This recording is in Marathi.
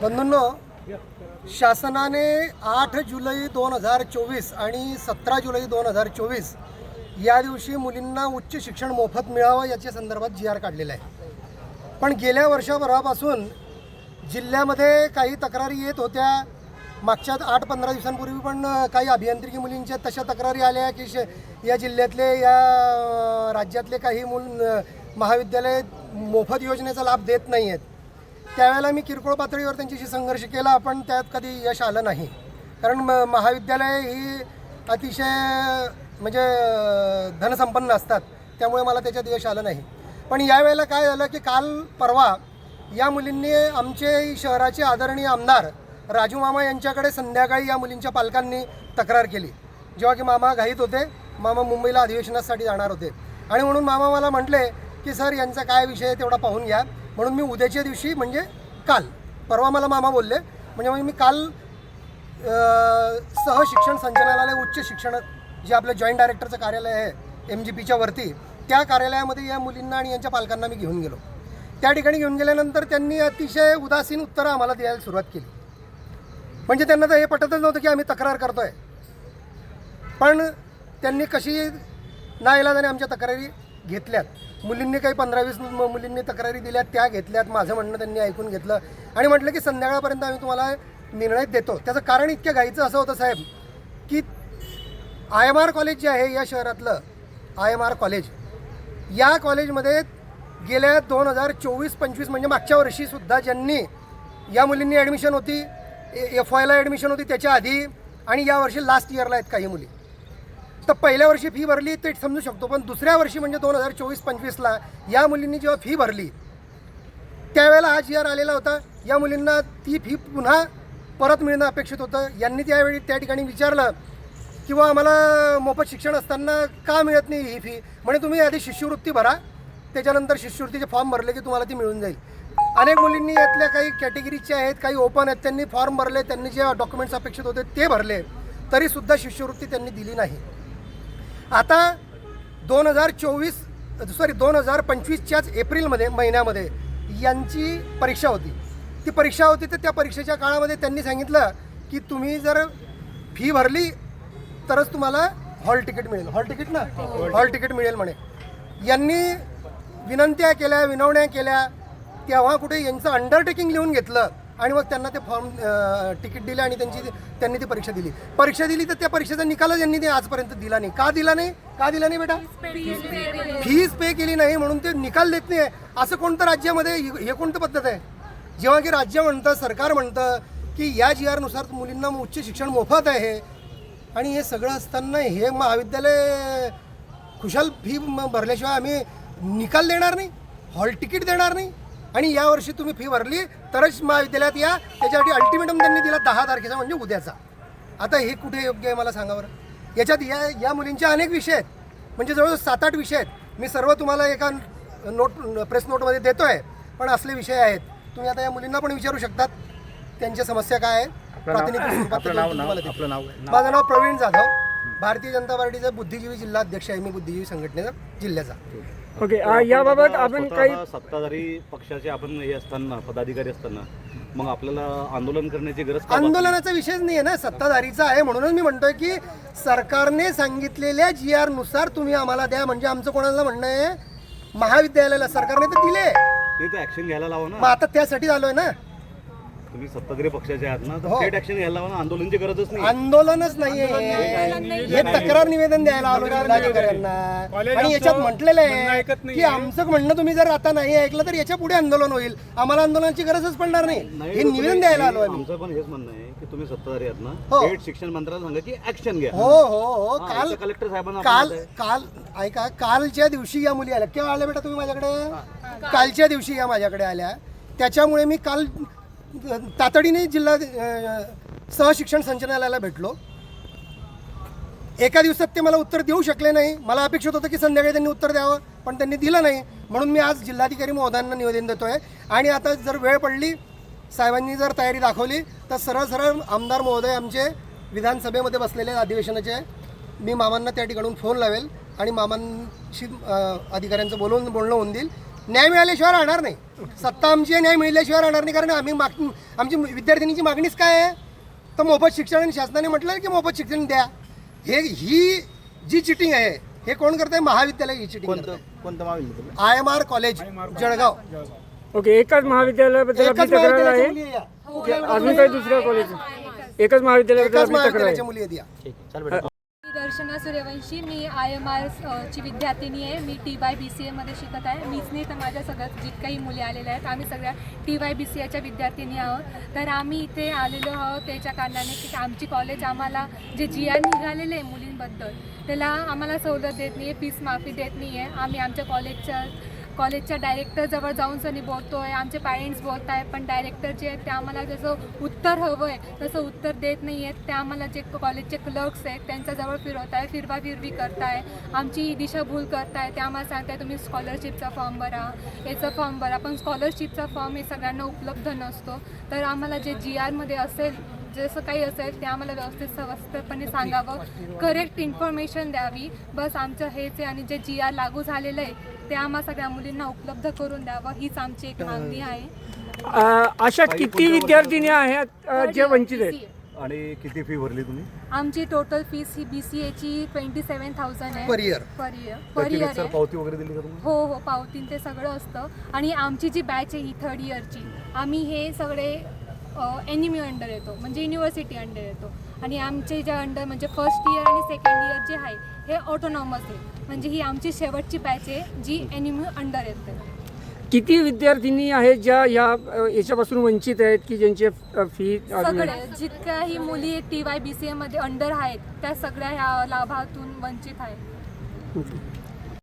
बंधूंनो शासनाने आठ जुलै दोन हजार चोवीस आणि सतरा जुलै दोन हजार चोवीस या दिवशी मुलींना उच्च शिक्षण मोफत मिळावं याच्या संदर्भात जी आर काढलेला आहे. पण गेल्या वर्षभरापासून जिल्ह्यामध्ये काही तक्रारी येत होत्या. मागच्या आठ पंधरा दिवसांपूर्वी पण काही अभियांत्रिकी मुलींच्या तशा तक्रारी आल्या की श या जिल्ह्यातले या राज्यातले काही मूल महाविद्यालय मोफत योजनेचा लाभ देत नाही आहेत त्यावेळेला मी किरकोळ पातळीवर त्यांच्याशी संघर्ष केला पण त्यात कधी यश आलं नाही. कारण म महाविद्यालय ही अतिशय म्हणजे धनसंपन्न असतात. त्यामुळे मला त्याच्यात यश आलं नाही. पण यावेळेला काय झालं की काल परवा या मुलींनी आमचे शहराचे आदरणीय आमदार राजू मामा यांच्याकडे संध्याकाळी या मुलींच्या पालकांनी तक्रार केली. जेव्हा की मामा घाईत होते मामा मुंबईला अधिवेशनासाठी जाणार होते. आणि म्हणून मामा मला म्हटले की सर यांचा काय विषय तेवढा पाहून घ्या. म्हणून मी उद्याच्या दिवशी म्हणजे काल परवा मला मामा बोलले म्हणजे मग मी काल सह शिक्षण संचालनालय उच्च शिक्षण जे आपलं जॉईंट डायरेक्टरचं कार्यालय आहे एम जी पीच्या वरती त्या कार्यालयामध्ये या मुलींना आणि यांच्या पालकांना मी घेऊन गेलो. त्या ठिकाणी घेऊन गेल्यानंतर त्यांनी अतिशय उदासीन उत्तरं आम्हाला द्यायला सुरुवात केली. म्हणजे त्यांना तर हे पटतच नव्हतं की आम्ही तक्रार करतोय. पण त्यांनी कशी नाईलाजाने आमच्या तक्रारी घेतल्यात मुलींनी काही पंधरा वीस मुलींनी तक्रारी दिल्यात त्या घेतल्यात. माझं म्हणणं त्यांनी ऐकून घेतलं. आणि म्हटलं की संध्याकाळपर्यंत आम्ही तुम्हाला निर्णय देतो. त्याचं कारण इतक्या घाईचं असं होतं साहेब की आय एम आर कॉलेज जे आहे या शहरातलं आय एम आर कॉलेज या कॉलेजमध्ये गेल्या दोन हजार चोवीस पंचवीस म्हणजे मागच्या वर्षीसुद्धा ज्यांनी या मुलींनी ॲडमिशन होती एफ वायला ॲडमिशन होती त्याच्या आधी आणि या वर्षी लास्ट इयरला आहेत काही मुली. तर पहिल्या वर्षी फी भरली ते समजू शकतो पण दुसऱ्या वर्षी म्हणजे दोन हजार चोवीस पंचवीसला या मुलींनी जेव्हा फी भरली त्यावेळेला हा जी आर आलेला होता. या मुलींना ती फी पुन्हा परत मिळणं अपेक्षित होतं. यांनी त्यावेळी त्या ठिकाणी विचारलं किंवा आम्हाला मोफत शिक्षण असताना का मिळत नाही ही फी? म्हणजे तुम्ही आधी शिष्यवृत्ती भरा त्याच्यानंतर शिष्यवृत्तीचे फॉर्म भरले की तुम्हाला ती मिळून जाईल. अनेक मुलींनी यातल्या काही कॅटेगरीच्या आहेत काही ओपन आहेत त्यांनी फॉर्म भरले त्यांनी जे डॉक्युमेंट्स अपेक्षित होते ते भरले. तरीसुद्धा शिष्यवृत्ती त्यांनी दिली नाही. आता दोन हजार चोवीस सॉरी दोन हजार पंचवीसच्याच एप्रिलमध्ये महिन्यामध्ये यांची परीक्षा होती. ती परीक्षा होती तर त्या परीक्षेच्या काळामध्ये त्यांनी सांगितलं की तुम्ही जर फी भरली तरच तुम्हाला हॉल तिकीट मिळेल. हॉल तिकीट ना? हॉल तिकीट मिळेल म्हणे. यांनी विनंत्या केल्या विनवण्या केल्या तेव्हा कुठे यांचं अंडरटेकिंग लिहून घेतलं आणि मग त्यांना ते फॉर्म तिकीट दिले आणि त्यांची त्यांनी ती परीक्षा दिली. परीक्षा दिली तर त्या परीक्षेचा निकालच यांनी ते आजपर्यंत दिला नाही. का दिला नाही? का दिला नाही बेटा? फीज पे केली नाही. म्हणून ते निकाल देत नाही. असं कोणतं राज्यामध्ये हे हे कोणतं पद्धत आहे? जेव्हा की राज्य म्हणतं सरकार म्हणतं की या जी आरनुसार मुलींना उच्च शिक्षण मोफत आहे. आणि हे सगळं असताना हे महाविद्यालय खुशाल फी भरल्याशिवाय आम्ही निकाल देणार नाही. हॉल तिकीट देणार नाही. आणि यावर्षी तुम्ही फी भरली तरच महाविद्यालयात या. त्याच्यासाठी अल्टिमेटम त्यांनी दिला दहा तारखेचा म्हणजे उद्याचा. आता हे कुठे योग्य आहे मला सांगा बरं? याच्यात या या मुलींचे अनेक विषय आहेत. म्हणजे जवळजवळ सात आठ विषय आहेत. मी सर्व तुम्हाला एका नोट प्रेस नोटमध्ये देतो आहे पण असले विषय आहेत. तुम्ही आता या मुलींना पण विचारू शकतात. त्यांच्या समस्या काय नाव काय? माझं नाव प्रवीण जाधव. भारतीय जनता पार्टीचा बुद्धिजीवी जिल्हा अध्यक्ष आहे मी बुद्धिजीवी संघटनेचा जिल्ह्याचा. ओके आ, याबाबत आपण स्वतः काही सत्ताधारी पक्षाचे आपण हे असताना पदाधिकारी असताना मग आपल्याला आंदोलन करण्याची गरज का? आंदोलनाचा विषयच नाही आहे ना सत्ताधारीचा आहे. म्हणूनच मी म्हणतोय की सरकारने सांगितलेल्या जी आरनुसार तुम्ही आम्हाला द्या. म्हणजे आमचं कोणाला म्हणणं आहे? महाविद्यालयाला सरकारने तर दिले. नाही तर ऍक्शन घ्यायला लावा मग ना आता त्यासाठी आलोय ना. तुम्ही सत्ताधारी पक्षाचे आहात ना हो. तर थेट ऍक्शन घ्यायला लावा ना आंदोलनची गरजच नाही. आंदोलनच नाहीये. हे तक्रार निवेदन द्यायला आलो आणि याच्यात म्हटलेलं आहे की आमचं म्हणणं तुम्ही जर आता नाही ऐकलं तर याच्यापुढे आंदोलन होईल. आम्हाला आंदोलनाची गरजच पडणार नाही. हे निवेदन द्यायला आलो आम्ही. आमचं पण हेच म्हणणं आहे की तुम्ही सत्ताधारी आहात हो. ना थेट शिक्षण मंत्र्याला सांगा की ऍक्शन घ्या. हो हो हो. हा, काल इथं कलेक्टर साहेबांना काल काल ऐका कालच्या दिवशी या मुली आल्या. केव्हा आल्या बेटा तुम्ही माझ्याकडे? कालच्या दिवशी या माझ्याकडे आल्या. त्याच्यामुळे मी काल तातडीने जिल्हा सहशिक्षण संचालनालयाला भेटलो. एका दिवसात ते मला उत्तर देऊ शकले नाही. मला अपेक्षित होतं की संध्याकाळी त्यांनी उत्तर द्यावं पण त्यांनी दिलं नाही. म्हणून मी आज जिल्हाधिकारी महोदयांना निवेदन देतो आहे आणि आता जर वेळ पडली साहेबांनी जर तयारी दाखवली तर सरळ सरळ आमदार महोदय आमचे विधानसभेमध्ये बसलेले अधिवेशनाचे. मी मामांना त्या ठिकाणून फोन लावेल आणि मामांशी अधिकाऱ्यांचं बोलून बोलणं होऊन देईल. न्याय मिळाल्याशिवाय राहणार नाही. सत्ता आमची आहे, न्याय मिळाल्याशिवाय राहणार नाही. कारण आम्ही माग आमची विद्यार्थिनीची मागणीच काय आहे? तर मोफत शिक्षण आणि शासनाने म्हटलं की मोफत शिक्षण द्या. हे ही जी चिटिंग आहे हे कोण करतंय? महाविद्यालय ही चिटिंग कोणतं कोणतं महाविद्यालय? I M R college Jalgaon. Okay एकाच महाविद्यालयाबद्दल आपली एकच तक्रार आहे. आहे अजून काही दुसऱ्या कॉलेज एकच महाविद्यालयाबद्दल एकाच आपली तक्रार आहे. महाविद्यालयाच्या मुली आहेत या. ठीक चल बेटा. मी दर्शना सूर्यवंशी मी आय एम आर ची विद्यार्थिनी आहे. मी टी वाय बी सी एमध्ये शिकत आहे. मीच नाही तर माझ्या सगळ्यात जितकाही मुली आलेल्या आहेत आम्ही सगळ्या टी वाय बी सी एच्या विद्यार्थिनी आहोत. तर आम्ही इथे आलेलो आहोत त्याच्या कारणाने की आमची कॉलेज आम्हाला जे जी आर निघालेले आहे मुलींबद्दल त्याला आम्हाला सवलत देत नाही आहे फीस माफी देत नाही आहे आम्ही आमच्या कॉलेजच्या कॉलेजच्या डायरेक्टरजवळ जाऊन सनी बोलतो आहे आमचे पॅरेंट्स बोलत आहे पण डायरेक्टर जे आहेत ते आम्हाला जसं उत्तर हवं आहे तसं उत्तर देत नाही आहेत. ते आम्हाला जे कॉलेजचे क्लर्क्स आहेत त्यांच्याजवळ फिरवत आहे फिरवाफिरवी करताय आमची दिशाभूल करताय ते आम्हाला सांगताय तुम्ही स्कॉलरशिपचा फॉर्म भरा. याचा फॉर्म भरा. पण स्कॉलरशिपचा फॉर्म हे सगळ्यांना उपलब्ध नसतो. तर आम्हाला जे जी आरमध्ये असेल जसं काही असेल ते आम्हाला व्यवस्थित सविस्तरपणे सांगावं. करेक्ट इन्फॉर्मेशन द्यावी. बस आमचं हेच आहे आणि जे जी आर लागू झालेलं आहे ते आम्हा सगळ्या मुलींना उपलब्ध करून द्यावं. हीच आमची एक मागणी आहे. अ, अशा किती विद्यार्थिनी आहेत जे वंचित आहेत. आणि किती फी भरली तुम्ही? आमची टोटल फीस ही बी सी एची ट्वेंटी सेवन थाउजंड आहे. Per year per year per year पावती वगैरे दिली का तुम्ही? हो हो पावतीन ते सगळं असतं. आणि आमची जी बॅच आहे ही थर्ड इयरची आम्ही हे सगळे एन एम यू अंडर येतो म्हणजे युनिव्हर्सिटी अंडर येतो. आणि आमचे जे अंडर म्हणजे फर्स्ट इयर आणि सेकंड इयर जे आहे हे ऑटोनॉमस आहे. म्हणजे ही आमची शेवटची बॅच आहे जी एन एम यू अंडर येते. किती विद्यार्थिनी आहेत ज्या या अ, याच्यापासून वंचित आहेत की ज्यांचे फी अजून सगळे जितक्याही मुली टी वाय बी सी एमध्ये अंडर आहेत त्या सगळ्या ह्या लाभातून वंचित आहेत.